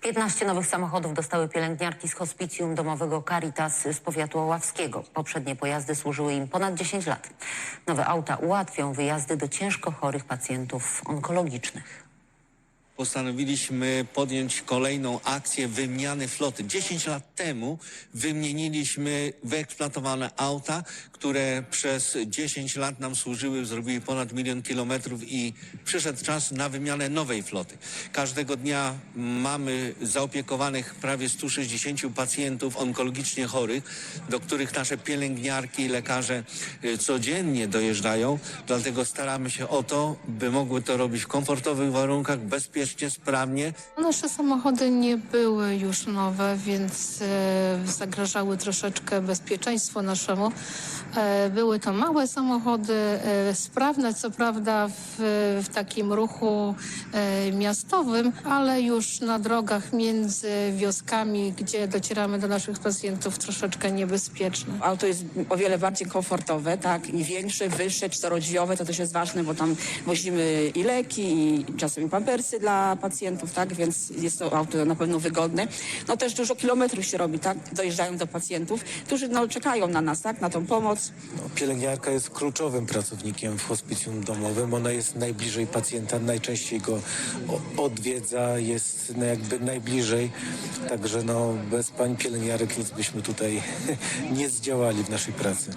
15 nowych samochodów dostały pielęgniarki z hospicjum domowego Caritas z powiatu oławskiego. Poprzednie pojazdy służyły im ponad 10 lat. Nowe auta ułatwią wyjazdy do ciężko chorych pacjentów onkologicznych. Postanowiliśmy podjąć kolejną akcję wymiany floty. 10 lat temu wymieniliśmy wyeksploatowane auta, które przez 10 lat nam służyły, zrobiły ponad milion kilometrów i przyszedł czas na wymianę nowej floty. Każdego dnia mamy zaopiekowanych prawie 160 pacjentów onkologicznie chorych, do których nasze pielęgniarki i lekarze y, codziennie dojeżdżają. Dlatego staramy się o to, by mogły to robić w komfortowych warunkach, bezpiecznie, sprawnie. Nasze samochody nie były już nowe, więc e, zagrażały troszeczkę bezpieczeństwu naszemu. E, były to małe samochody, e, sprawne co prawda w, w takim ruchu miastowym, ale już na drogach między wioskami, gdzie docieramy do naszych pacjentów, troszeczkę niebezpieczne. Auto jest o wiele bardziej komfortowe, tak, i większe, wyższe, czterodrzwiowe, to też jest ważne, bo tam wozimy i leki, i czasem pampersy dla pacjentów, tak, więc jest to auto na pewno wygodne. No też dużo kilometrów się robi, tak, dojeżdżają do pacjentów, którzy no czekają na nas, tak, na tą pomoc. No, pielęgniarka jest kluczowym pracownikiem w hospicjum domowym. Ona jest najbliżej pacjenta, najczęściej go odwiedza, jest no, jakby najbliżej. Także no, bez pań pielęgniarek nic byśmy tutaj nie zdziałali w naszej pracy.